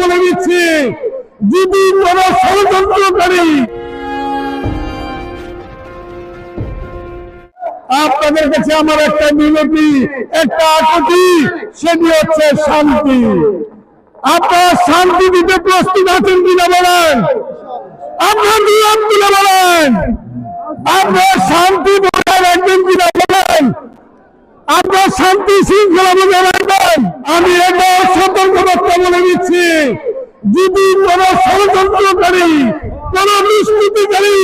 বলে দিচ্ছি, যদি কোন ষড়যন্ত্রকারী, আপনাদের কাছে আমার একটা মিনতি, একটা আকুতি সেটি হচ্ছে শান্তি। আপনার শান্তি দিতে প্রস্তুত আছেন কিনা বলেন? আপনার নিয়ম কিনা বলেন? আপনার শান্তি বজায় রাখবেন কিনা বলেন? আপনার শান্তি শৃঙ্খলা বজায় রাখবেন আমি এটা সতর্ক বার্তা বলে দিচ্ছি যদি কোন ষড়যন্ত্রকারী, কোন দুষ্কৃতিকারী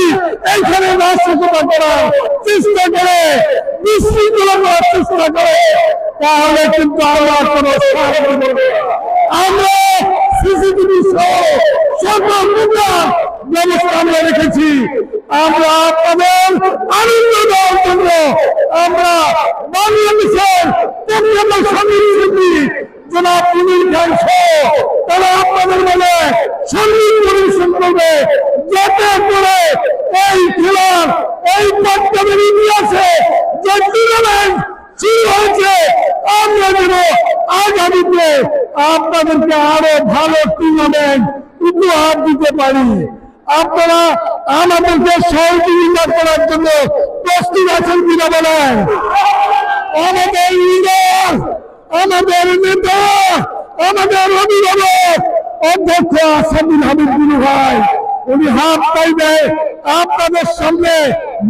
এইখানে নাশকতা করার চেষ্টা করে, বিশৃঙ্খলা করার চেষ্টা করে তাহলে কিন্তু আমরা কোনো। আমরা সিসিটিভি সহ সকল প্রকার ব্যবস্থা আমরা রেখেছি আমরা আপনাদের আনন্দ দেওয়ার জন্য আমরা বাংলাদেশের পর্যটন সংস্কৃতি পুলিশ খান সহ তারা আপনাদের মনে সংগীত পরিবেশন করবে যাতে করে এই খেলার, এই পর্যটনের ইতিহাসে যে টুর্নামেন্ট শুরু হয়েছে, আমরা যেন আগামীতে আপনাদেরকে আরও ভালো টুর্নামেন্ট উপহার দিতে পারি। আপনারা আমাদেরকে সহযোগিতা করার জন্য প্রস্তুত আছেন কিনা বলেন? আমাদের লিডার আমাদের নেতা আমাদের অভিভাবক অধ্যক্ষ আসাদুল হাবিব গুরু ভাই, উনি হাত পাইবে আপনাদের সামনে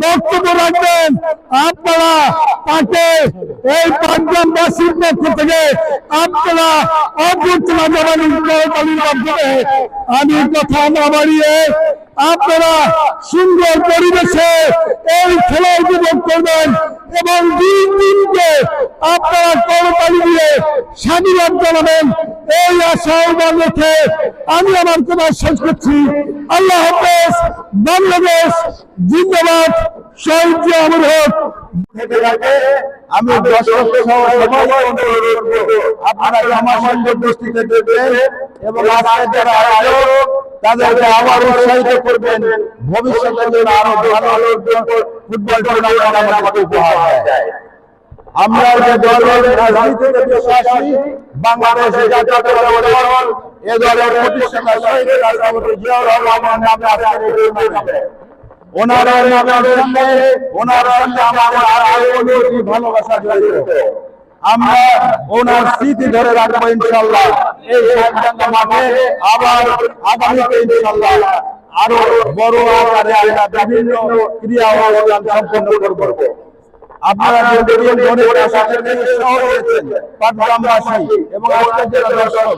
বক্তব্য রাখবেন। আপনারা তাকে এই পাঁচগ্রামবাসীর পক্ষ থেকে আপনারা অভ্যর্থনা জানাবেন মাধ্যমে আমি কথা না বাড়িয়ে আপনারা সুন্দর পরিবেশে এই খেলা উপভোগ করবেন এবং দিন দিনকে আপনারা করতালি দিয়ে স্বাধীনতা জানাবেন। এই আশা আহ্বান রেখে আমি আমার কথা শেষ করছি। আল্লাহ হাফেজ, বাংলাদেশ জিন্দাবাদ, শহীদ হোক। আমি আপনারা আমার সঙ্গে উপস্থিত এবং তাদেরকে আবার উৎসাহিত করবেন। ভবিষ্যতে আরও ভালো ফুটবল টুর্নামেন্ট আমাদের উপহার দেয়। আমরা যে দলের রাজনীতিতে বিশ্বাসী বাংলাদেশে জাতীয়তাবাদী দল এ দলের প্রতিষ্ঠাতা শহীদ রাষ্ট্রপতি জিয়াউর রহমান এই টুর্নামেন্ট ওনার নামের সঙ্গে ওনার আমাদের আরও ভালোবাসা জড়িত আমরা ওনার স্মৃতি ধরে রাখব ইনশাল্লাহ এই মাঠে আবার আগামীতে ইনশাল্লাহ আরও বড় আকারে আমরা বিভিন্ন ক্রিয়া অনুষ্ঠান সম্পন্ন করব। আপনারা পাটগ্রামবাসী এবং আজকের যারা দর্শক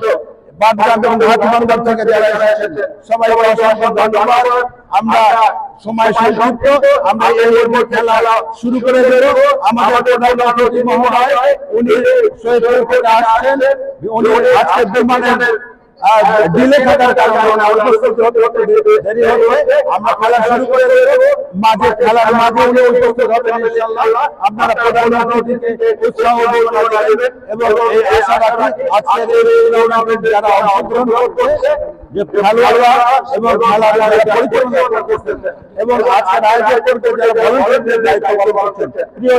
বাদগ্রাম এবং হাতিবান্দার থেকে যারা এসেছেন সবাই অসংখ্য ধন্যবাদ। আমরা সময় সংক্ষিপ্ত, আমরা এই মুহূর্তে খেলা শুরু করে দেব। আমাদের প্রধান অতিথি মহোদয়, উনি থেকে আসছেন। উনি আজকে বিমানের ডিলে থাকার কারণে উনি উপস্থিত হতে শুরু করে দেব। মাঝে খেলার মাঝে উনি উপস্থিত হবেন আপনারা উৎসাহ এবং এই আশা রাখি এই টুর্নামেন্ট যারা অংশগ্রহণ করছে যে খেলোয়াড়রা এবং খেলার পরিচালনা এবং আজকের যারা ভলেন্টিয়ারদের দায়িত্ব পালন করছেন, প্রিয়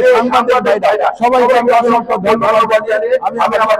সবাইকে অসংখ্য ধন্যবাদ আমি আমার